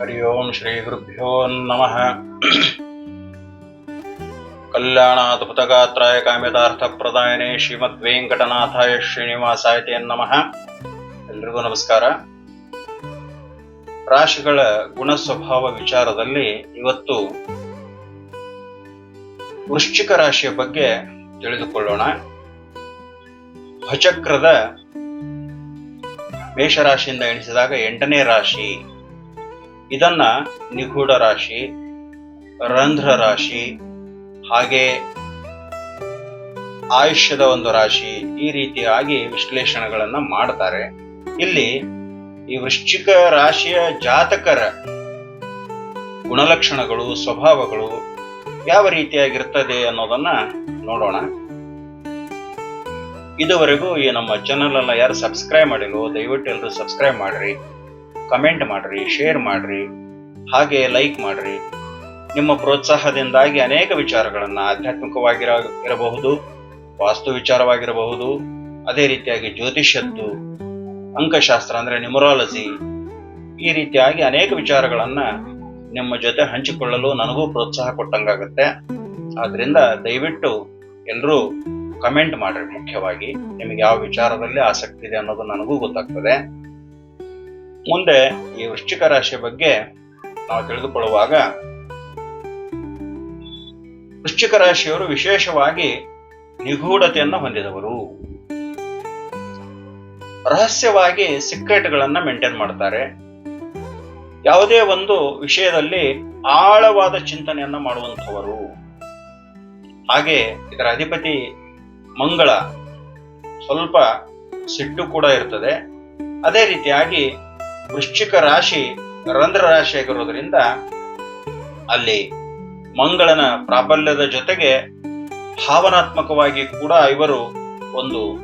ಹರಿ ಓಂ ಶ್ರೀ ಗುರುಭ್ಯೋ ನಮಃ ಕಲ್ಯಾಣಾದ್ಭುತಗಾತ್ರಾಯ ಕಾಮ್ಯತಾರ್ಥ ಪ್ರದಾಯನೆ ಶ್ರೀಮದ್ ವೆಂಕಟನಾಥಾಯ ಶ್ರೀನಿವಾಸಾಯ ತೇ ನಮಃ ಎಲ್ರಿಗೂ ನಮಸ್ಕಾರ. ರಾಶಿಗಳ ಗುಣ ಸ್ವಭಾವ ವಿಚಾರದಲ್ಲಿ ಇವತ್ತು ವೃಶ್ಚಿಕ ರಾಶಿಯ ಬಗ್ಗೆ ತಿಳಿದುಕೊಳ್ಳೋಣ. ಭಚಕ್ರದ ಮೇಷರಾಶಿಯಿಂದ ಎಣಿಸಿದಾಗ ಎಂಟನೇ ರಾಶಿ ಇದನ್ನ ನಿಗೂಢ ರಾಶಿ, ರಂಧ್ರ ರಾಶಿ, ಹಾಗೆ ಆಯುಷ್ಯದ ಒಂದು ರಾಶಿ ಈ ರೀತಿಯಾಗಿ ವಿಶ್ಲೇಷಣೆಗಳನ್ನ ಮಾಡ್ತಾರೆ. ಇಲ್ಲಿ ಈ ವೃಶ್ಚಿಕ ರಾಶಿಯ ಜಾತಕರ ಗುಣಲಕ್ಷಣಗಳು, ಸ್ವಭಾವಗಳು ಯಾವ ರೀತಿಯಾಗಿರ್ತದೆ ಅನ್ನೋದನ್ನ ನೋಡೋಣ. ಇದುವರೆಗೂ ಈ ನಮ್ಮ ಚಾನಲ್ ಅನ್ನ ಯಾರು ಸಬ್ಸ್ಕ್ರೈಬ್ ಮಾಡಿಲ್ವೋ ದಯವಿಟ್ಟು ಎಲ್ಲರೂ ಸಬ್ಸ್ಕ್ರೈಬ್ ಮಾಡ್ರಿ. ಕಮೆಂಟ್ ಮಾಡ್ರಿ ಶೇರ್ ಮಾಡ್ರಿ, ಹಾಗೆ ಲೈಕ್ ಮಾಡ್ರಿ. ನಿಮ್ಮ ಪ್ರೋತ್ಸಾಹದಿಂದಾಗಿ ಅನೇಕ ವಿಚಾರಗಳನ್ನು ಆಧ್ಯಾತ್ಮಿಕವಾಗಿರ, ಇರಬಹುದು, ವಾಸ್ತು ವಿಚಾರವಾಗಿರಬಹುದು. ಅದೇ ರೀತಿಯಾಗಿ ಜ್ಯೋತಿಷ್ಯದ್ದು, ಅಂಕಶಾಸ್ತ್ರ ಅಂದ್ರೆ ನ್ಯೂಮರಾಲಜಿ ಈ ರೀತಿಯಾಗಿ ಅನೇಕ ವಿಚಾರಗಳನ್ನು ನಿಮ್ಮ ಜೊತೆ ಹಂಚಿಕೊಳ್ಳಲು ನನಗೂ ಪ್ರೋತ್ಸಾಹ ಕೊಟ್ಟಂಗಾಗುತ್ತೆ. ಆದ್ದರಿಂದ ದಯವಿಟ್ಟು ಎಲ್ಲರೂ ಕಮೆಂಟ್ ಮಾಡಿರಿ ಮುಖ್ಯವಾಗಿ. ನಿಮಗೆ ಯಾವ ವಿಚಾರದಲ್ಲಿ ಆಸಕ್ತಿ ಇದೆ ಅನ್ನೋದು ನನಗೂ ಗೊತ್ತಾಗ್ತದೆ. ಮುಂದೆ ಈ ವೃಶ್ಚಿಕ ರಾಶಿಯ ಬಗ್ಗೆ ನಾವು ತಿಳಿದುಕೊಳ್ಳುವಾಗ, ವೃಶ್ಚಿಕ ರಾಶಿಯವರು ವಿಶೇಷವಾಗಿ ನಿಗೂಢತೆಯನ್ನು ಹೊಂದಿದವರು. ರಹಸ್ಯವಾಗಿ ಸಿಕ್ರೆಟ್ಗಳನ್ನ ಮೇಂಟೈನ್ ಮಾಡ್ತಾರೆ. ಯಾವುದೇ ಒಂದು ವಿಷಯದಲ್ಲಿ ಆಳವಾದ ಚಿಂತನೆಯನ್ನ ಮಾಡುವಂಥವರು. ಹಾಗೆ ಇದರ ಅಧಿಪತಿ ಮಂಗಳ ಸ್ವಲ್ಪ ಸಿಟ್ಟು ಕೂಡ ಇರ್ತದೆ. ಅದೇ ರೀತಿಯಾಗಿ ವೃಶ್ಚಿಕ ರಾಶಿ, ರಂಧ್ರ ರಾಶಿಯಾಗಿರೋದ್ರಿಂದ ಅಲ್ಲಿ ಮಂಗಳನ ಪ್ರಾಬಲ್ಯದ ಜೊತೆಗೆ ಭಾವನಾತ್ಮಕವಾಗಿ ಕೂಡ ಇವರು ಒಂದು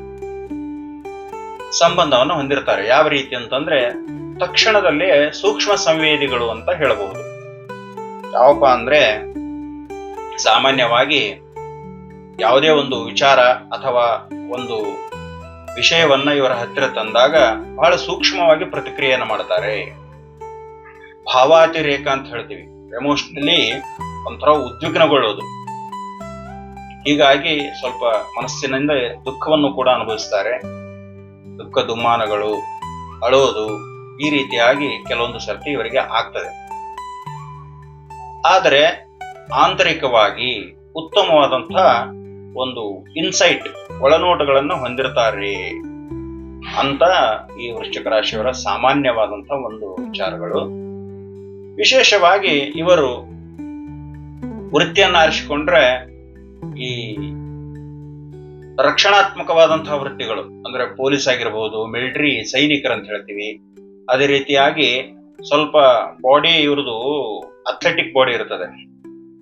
ಸಂಬಂಧವನ್ನು ಹೊಂದಿರ್ತಾರೆ. ಯಾವ ರೀತಿ ಅಂತಂದ್ರೆ ತಕ್ಷಣದಲ್ಲಿ ಸೂಕ್ಷ್ಮ ಸಂವೇದಿಗಳು ಅಂತ ಹೇಳಬಹುದು. ಯಾವಪ್ಪ ಅಂದ್ರೆ ಸಾಮಾನ್ಯವಾಗಿ ಯಾವುದೇ ಒಂದು ವಿಚಾರ ಅಥವಾ ಒಂದು ವಿಷಯವನ್ನ ಇವರ ಹತ್ತಿರ ತಂದಾಗ ಬಹಳ ಸೂಕ್ಷ್ಮವಾಗಿ ಪ್ರತಿಕ್ರಿಯೆಯನ್ನು ಮಾಡ್ತಾರೆ. ಭಾವಾತಿರೇಕ ಅಂತ ಹೇಳ್ತೀವಿ. ಎಮೋಷನಲಿ ಒಂಥರ ಉದ್ವಿಗ್ನಗೊಳ್ಳೋದು. ಹೀಗಾಗಿ ಸ್ವಲ್ಪ ಮನಸ್ಸಿನಿಂದ ದುಃಖವನ್ನು ಕೂಡ ಅನುಭವಿಸ್ತಾರೆ. ದುಃಖ ದುಮ್ಮಾನಗಳು, ಅಳೋದು ಈ ರೀತಿಯಾಗಿ ಕೆಲವೊಂದು ಸರ್ತಿ ಇವರಿಗೆ ಆಗ್ತದೆ. ಆದರೆ ಆಂತರಿಕವಾಗಿ ಉತ್ತಮವಾದಂಥ ಒಂದು ಇನ್ಸೈಟ್ ಒಳನೋಟಗಳನ್ನು ಹೊಂದಿರ್ತಾರೆ ಅಂತ ಈ ವೃಶ್ಚಿಕ ರಾಶಿಯವರ ಸಾಮಾನ್ಯವಾದಂತಹ ಒಂದು ವಿಚಾರಗಳು. ವಿಶೇಷವಾಗಿ ಇವರು ವೃತ್ತಿಯನ್ನು ಆರಿಸಿಕೊಂಡ್ರೆ ಈ ರಕ್ಷಣಾತ್ಮಕವಾದಂತಹ ವೃತ್ತಿಗಳು, ಅಂದ್ರೆ ಪೊಲೀಸ್ ಆಗಿರಬಹುದು ಮಿಲಿಟರಿ ಸೈನಿಕರು ಅಂತ ಹೇಳ್ತೀವಿ, ಅದೇ ರೀತಿಯಾಗಿ ಸ್ವಲ್ಪ ಬಾಡಿ ಇವ್ರದ್ದು ಅಥ್ಲೆಟಿಕ್ ಬಾಡಿ ಇರ್ತದೆ.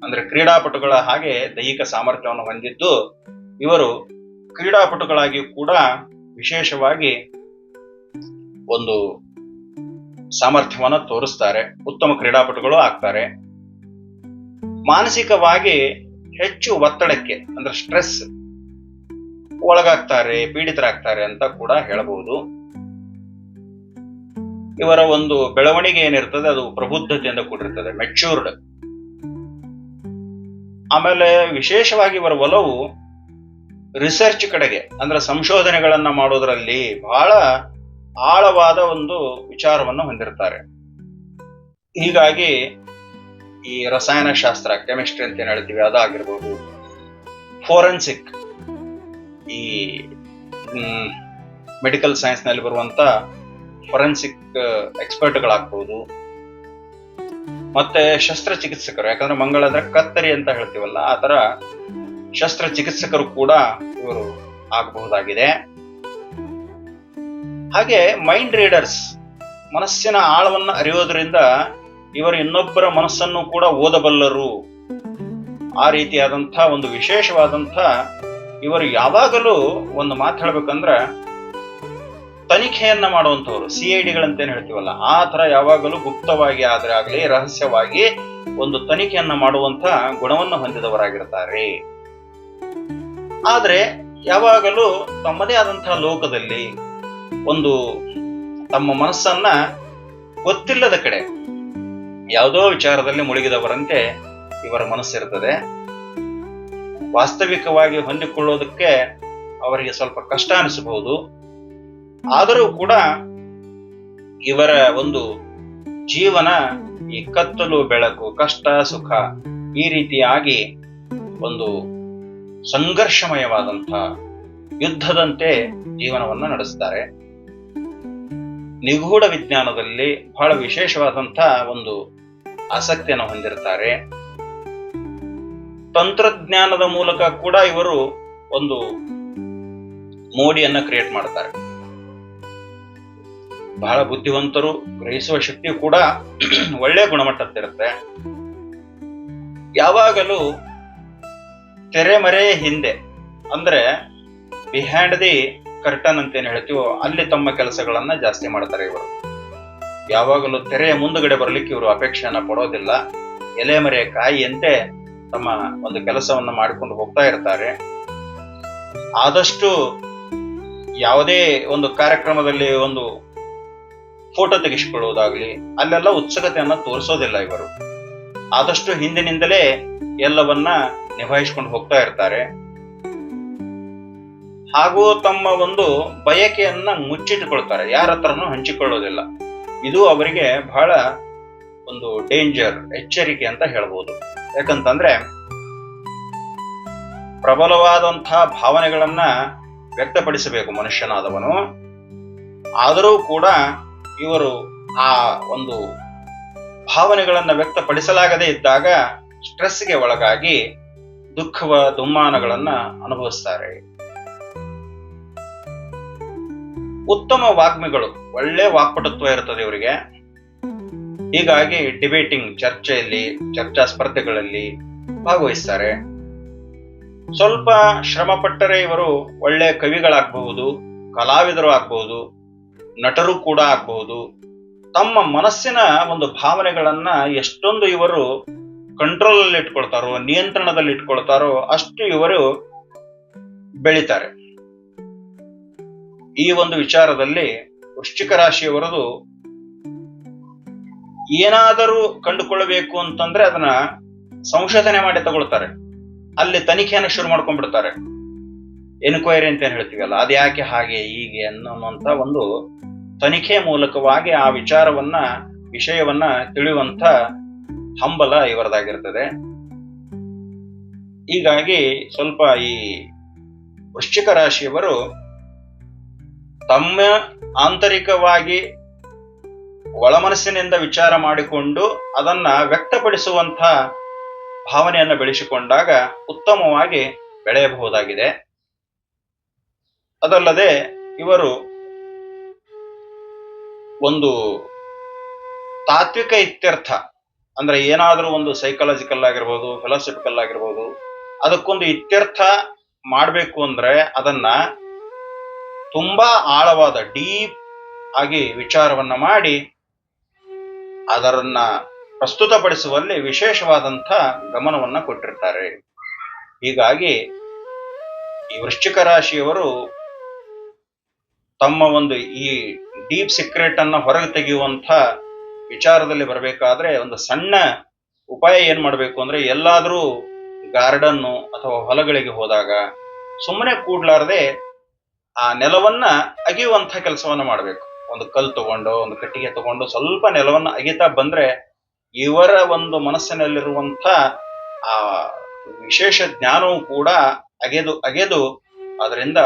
ಅಂದ್ರೆ ಕ್ರೀಡಾಪಟುಗಳ ಹಾಗೆ ದೈಹಿಕ ಸಾಮರ್ಥ್ಯವನ್ನು ಹೊಂದಿದ್ದು, ಇವರು ಕ್ರೀಡಾಪಟುಗಳಾಗಿಯೂ ಕೂಡ ವಿಶೇಷವಾಗಿ ಒಂದು ಸಾಮರ್ಥ್ಯವನ್ನು ತೋರಿಸ್ತಾರೆ. ಉತ್ತಮ ಕ್ರೀಡಾಪಟುಗಳು ಆಗ್ತಾರೆ. ಮಾನಸಿಕವಾಗಿ ಹೆಚ್ಚು ಒತ್ತಡಕ್ಕೆ, ಅಂದ್ರೆ ಸ್ಟ್ರೆಸ್ ಒಳಗಾಗ್ತಾರೆ, ಪೀಡಿತರಾಗ್ತಾರೆ ಅಂತ ಕೂಡ ಹೇಳಬಹುದು ಇವರ ಒಂದು ಬೆಳವಣಿಗೆ ಏನಿರ್ತದೆ, ಅದು ಪ್ರಬುದ್ಧತೆಯಿಂದ ಕೂಡಿರ್ತದೆ ಮೆಚ್ಯೂರ್ಡ್ ಆಮೇಲೆ ವಿಶೇಷವಾಗಿ ಇವರ ಒಲವು ರಿಸರ್ಚ್ ಕಡೆಗೆ, ಅಂದ್ರೆ ಸಂಶೋಧನೆಗಳನ್ನ ಮಾಡೋದ್ರಲ್ಲಿ ಬಹಳ ಆಳವಾದ ಒಂದು ವಿಚಾರವನ್ನು ಹೊಂದಿರ್ತಾರೆ. ಹೀಗಾಗಿ ಈ ರಸಾಯನಶಾಸ್ತ್ರ ಕೆಮಿಸ್ಟ್ರಿ ಅಂತ ಏನ್ ಹೇಳ್ತೀವಿ, ಅದಾಗಿರ್ಬೋದು. ಫೋರೆನ್ಸಿಕ್ ಈ ಮೆಡಿಕಲ್ ಸೈನ್ಸ್ನಲ್ಲಿ ಬರುವಂತ ಫೊರೆನ್ಸಿಕ್ ಎಕ್ಸ್ಪರ್ಟ್ಗಳಾಗ್ಬಹುದು ಮತ್ತೆ ಶಸ್ತ್ರಚಿಕಿತ್ಸಕರು, ಯಾಕಂದ್ರೆ ಮಂಗಳ ಅಂದ್ರೆ ಕತ್ತರಿ ಅಂತ ಹೇಳ್ತೀವಲ್ಲ, ಆ ತರ ಶಸ್ತ್ರಚಿಕಿತ್ಸಕರು ಕೂಡ ಇವರು ಆಗಬಹುದಾಗಿದೆ. ಹಾಗೆ ಮೈಂಡ್ ರೀಡರ್ಸ್ ಮನಸ್ಸಿನ ಆಳವನ್ನ ಅರಿಯೋದ್ರಿಂದ ಇವರು ಇನ್ನೊಬ್ಬರ ಮನಸ್ಸನ್ನು ಕೂಡ ಓದಬಲ್ಲರು. ಆ ರೀತಿಯಾದಂಥ ಒಂದು ವಿಶೇಷವಾದಂಥ ಇವರು ಯಾವಾಗಲೂ ಒಂದು ಮಾತು ಹೇಳ್ಬೇಕಂದ್ರ ತನಿಖೆಯನ್ನ ಮಾಡುವಂಥವ್ರು ಸಿ ಐ ಡಿಗಳಂತೇನು ಹೇಳ್ತೀವಲ್ಲ, ಆ ತರ ಯಾವಾಗಲೂ ಗುಪ್ತವಾಗಿ ಆದ್ರೆ ಆಗಲಿ, ರಹಸ್ಯವಾಗಿ ಒಂದು ತನಿಖೆಯನ್ನ ಮಾಡುವಂತ ಗುಣವನ್ನು ಹೊಂದಿದವರಾಗಿರ್ತಾರೆ. ಆದ್ರೆ ಯಾವಾಗಲೂ ತಮ್ಮದೇ ಆದಂತಹ ಲೋಕದಲ್ಲಿ ಒಂದು ತಮ್ಮ ಮನಸ್ಸನ್ನ ಗೊತ್ತಿಲ್ಲದ ಕಡೆ ಯಾವುದೋ ವಿಚಾರದಲ್ಲಿ ಮುಳುಗಿದವರಂತೆ ಇವರ ಮನಸ್ಸಿರ್ತದೆ. ವಾಸ್ತವಿಕವಾಗಿ ಹೊಂದಿಕೊಳ್ಳೋದಕ್ಕೆ ಅವರಿಗೆ ಸ್ವಲ್ಪ ಕಷ್ಟ ಅನಿಸಬಹುದು. ಆದರೂ ಕೂಡ ಇವರ ಒಂದು ಜೀವನ ಈ ಕತ್ತಲು, ಬೆಳಕು, ಕಷ್ಟ, ಸುಖ ಈ ರೀತಿಯಾಗಿ ಒಂದು ಸಂಘರ್ಷಮಯವಾದಂತಹ ಯುದ್ಧದಂತೆ ಜೀವನವನ್ನು ನಡೆಸ್ತಾರೆ. ನಿಗೂಢ ವಿಜ್ಞಾನದಲ್ಲಿ ಬಹಳ ವಿಶೇಷವಾದಂತಹ ಒಂದು ಆಸಕ್ತಿಯನ್ನು ಹೊಂದಿರ್ತಾರೆ. ತಂತ್ರಜ್ಞಾನದ ಮೂಲಕ ಕೂಡ ಇವರು ಒಂದು ಮೋಡಿಯನ್ನ ಕ್ರಿಯೇಟ್ ಮಾಡ್ತಾರೆ. ಬಹಳ ಬುದ್ಧಿವಂತರು, ಗ್ರಹಿಸುವ ಶಕ್ತಿ ಕೂಡ ಒಳ್ಳೆ ಗುಣಮಟ್ಟದ್ದಿರುತ್ತೆ. ಯಾವಾಗಲೂ ತೆರೆಮರೆ ಹಿಂದೆ, ಅಂದ್ರೆ ಬಿಹ್ಯಾಂಡ್ ದಿ ಕರ್ಟನ್ ಅಂತ ಏನ್ ಹೇಳ್ತೀವೋ, ಅಲ್ಲಿ ತಮ್ಮ ಕೆಲಸಗಳನ್ನ ಜಾಸ್ತಿ ಮಾಡ್ತಾರೆ ಇವರು. ಯಾವಾಗಲೂ ತೆರೆಯ ಮುಂದುಗಡೆ ಬರಲಿಕ್ಕೆ ಇವರು ಅಪೇಕ್ಷೆಯನ್ನ ಪಡೋದಿಲ್ಲ. ಎಲೆಮರೆಯ ಕಾಯಿಯಂತೆ ತಮ್ಮ ಒಂದು ಕೆಲಸವನ್ನ ಮಾಡಿಕೊಂಡು ಹೋಗ್ತಾ ಇರ್ತಾರೆ. ಆದಷ್ಟು ಯಾವುದೇ ಒಂದು ಕಾರ್ಯಕ್ರಮದಲ್ಲಿ ಒಂದು ಫೋಟೋ ತೆಗೆಸಿಕೊಳ್ಳುವುದಾಗ್ಲಿ, ಅಲ್ಲೆಲ್ಲ ಉತ್ಸುಕತೆಯನ್ನ ತೋರಿಸೋದಿಲ್ಲ ಇವರು. ಆದಷ್ಟು ಹಿಂದಿನಿಂದಲೇ ಎಲ್ಲವನ್ನ ನಿಭಾಯಿಸ್ಕೊಂಡು ಹೋಗ್ತಾ ಇರ್ತಾರೆ. ಹಾಗೂ ತಮ್ಮ ಒಂದು ಬಯಕೆಯನ್ನ ಮುಚ್ಚಿಟ್ಟುಕೊಳ್ತಾರೆ. ಯಾರ ಹತ್ರನೂ ಹಂಚಿಕೊಳ್ಳೋದಿಲ್ಲ. ಇದು ಅವರಿಗೆ ಬಹಳ ಒಂದು ಡೇಂಜರ್, ಎಚ್ಚರಿಕೆ ಅಂತ ಹೇಳ್ಬೋದು. ಯಾಕಂತಂದ್ರೆ ಪ್ರಬಲವಾದಂತಹ ಭಾವನೆಗಳನ್ನ ವ್ಯಕ್ತಪಡಿಸಬೇಕು ಮನುಷ್ಯನಾದವನು. ಆದರೂ ಕೂಡ ಇವರು ಆ ಒಂದು ಭಾವನೆಗಳನ್ನ ವ್ಯಕ್ತಪಡಿಸಲಾಗದೇ ಇದ್ದಾಗ ಸ್ಟ್ರೆಸ್ಗೆ ಒಳಗಾಗಿ ದುಃಖವ, ದುಮ್ಮಾನಗಳನ್ನ ಅನುಭವಿಸ್ತಾರೆ. ಉತ್ತಮ ವಾಗ್ಮಿಗಳು, ಒಳ್ಳೆ ವಾಕ್ಪಟುತ್ವ ಇರುತ್ತದೆ ಇವರಿಗೆ. ಹೀಗಾಗಿ ಡಿಬೇಟಿಂಗ್ ಚರ್ಚೆಯಲ್ಲಿ, ಚರ್ಚಾ ಸ್ಪರ್ಧೆಗಳಲ್ಲಿ ಭಾಗವಹಿಸ್ತಾರೆ. ಸ್ವಲ್ಪ ಶ್ರಮಪಟ್ಟರೆ ಇವರು ಒಳ್ಳೆ ಕವಿಗಳಾಗಬಹುದು ಕಲಾವಿದರು ಆಗ್ಬಹುದು ನಟರು ಕೂಡ ಆಗಬಹುದು. ತಮ್ಮ ಮನಸ್ಸಿನ ಒಂದು ಭಾವನೆಗಳನ್ನ ಎಷ್ಟೊಂದು ಇವರು ಕಂಟ್ರೋಲ್ ಅಲ್ಲಿ ಇಟ್ಕೊಳ್ತಾರೋ, ನಿಯಂತ್ರಣದಲ್ಲಿ ಇಟ್ಕೊಳ್ತಾರೋ, ಅಷ್ಟು ಇವರು ಬೆಳಿತಾರೆ. ಈ ಒಂದು ವಿಚಾರದಲ್ಲಿ ವೃಶ್ಚಿಕ ರಾಶಿಯವರದು ಏನಾದರೂ ಕಂಡುಕೊಳ್ಳಬೇಕು ಅಂತಂದ್ರೆ ಅದನ್ನ ಸಂಶೋಧನೆ ಮಾಡಿ ತಗೊಳ್ತಾರೆ. ಅಲ್ಲಿ ತನಿಖೆಯನ್ನು ಶುರು ಮಾಡ್ಕೊಂಡ್ಬಿಡ್ತಾರೆ. ಎನ್ಕ್ವೈರಿ ಅಂತ ಏನ್ ಹೇಳ್ತೀವಲ್ಲ, ಅದ್ಯಾಕೆ ಹಾಗೆ, ಹೀಗೆ ಅನ್ನುವಂತ ಒಂದು ತನಿಖೆ ಮೂಲಕವಾಗಿ ಆ ವಿಚಾರವನ್ನ, ವಿಷಯವನ್ನ ತಿಳಿಯುವಂತ ಹಂಬಲ ಇವರದಾಗಿರ್ತದೆ. ಹೀಗಾಗಿ ಸ್ವಲ್ಪ ಈ ವೃಶ್ಚಿಕ ರಾಶಿಯವರು ತಮ್ಮ ಆಂತರಿಕವಾಗಿ ಒಳಮನಸ್ಸಿನಿಂದ ವಿಚಾರ ಮಾಡಿಕೊಂಡು ಅದನ್ನ ವ್ಯಕ್ತಪಡಿಸುವಂತ ಭಾವನೆಯನ್ನು ಬೆಳೆಸಿಕೊಂಡಾಗ ಉತ್ತಮವಾಗಿ ಬೆಳೆಯಬಹುದಾಗಿದೆ. ಅದಲ್ಲದೆ ಇವರು ಒಂದು ತಾತ್ವಿಕ ಇತ್ಯರ್ಥ. ಅಂದ್ರೆ ಏನಾದರೂ ಒಂದು ಸೈಕಾಲಜಿಕಲ್ ಆಗಿರ್ಬೋದು ಫಿಲಾಸಫಿಕಲ್ ಆಗಿರ್ಬೋದು, ಅದಕ್ಕೊಂದು ಇತ್ಯರ್ಥ ಮಾಡಬೇಕು ಅಂದ್ರೆ ಅದನ್ನ ತುಂಬಾ ಆಳವಾದ, ಡೀಪ್ ಆಗಿ ವಿಚಾರವನ್ನ ಮಾಡಿ, ಅದರನ್ನ ಪ್ರಸ್ತುತಪಡಿಸುವಲ್ಲಿ ವಿಶೇಷವಾದಂಥ ಗಮನವನ್ನ ಕೊಟ್ಟಿರ್ತಾರೆ. ಹೀಗಾಗಿ ಈ ವೃಶ್ಚಿಕ ರಾಶಿಯವರು ತಮ್ಮ ಒಂದು ಈ ಡೀಪ್ ಸೀಕ್ರೆಟ್ ಅನ್ನ ಹೊರಗೆ ತೆಗೆಯುವಂಥ ವಿಚಾರದಲ್ಲಿ ಬರಬೇಕಾದ್ರೆ ಒಂದು ಸಣ್ಣ ಉಪಾಯ ಏನು ಮಾಡಬೇಕು ಅಂದ್ರೆ ಎಲ್ಲಾದರೂ ಗಾರ್ಡನ್ನು ಅಥವಾ ಹೊಲಗಳಿಗೆ ಹೋದಾಗ ಸುಮ್ಮನೆ ಕೂಡಲಾರದೆ ಆ ನೆಲವನ್ನ ಅಗಿಯುವಂತ ಕೆಲಸವನ್ನ ಮಾಡಬೇಕು. ಒಂದು ಕಲ್ ತಗೊಂಡು, ಒಂದು ಕಟ್ಟಿಗೆ ತಗೊಂಡು ಸ್ವಲ್ಪ ನೆಲವನ್ನ ಅಗಿತಾ ಬಂದ್ರೆ ಇವರ ಒಂದು ಮನಸ್ಸಿನಲ್ಲಿರುವಂತ ಆ ವಿಶೇಷ ಜ್ಞಾನವೂ ಕೂಡ ಅಗೆದು ಅಗೆದು ಅದರಿಂದ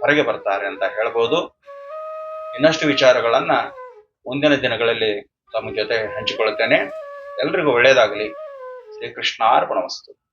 ಹೊರಗೆ ಬರ್ತಾರೆ ಅಂತ ಹೇಳ್ಬೋದು. ಇನ್ನಷ್ಟು ವಿಚಾರಗಳನ್ನ ಮುಂದಿನ ದಿನಗಳಲ್ಲಿ ತಮ್ಮ ಜೊತೆ ಹಂಚಿಕೊಳ್ಳುತ್ತೇನೆ. ಎಲ್ರಿಗೂ ಒಳ್ಳೆಯದಾಗಲಿ. ಶ್ರೀಕೃಷ್ಣಾರ್ಪಣ ವಸ್ತು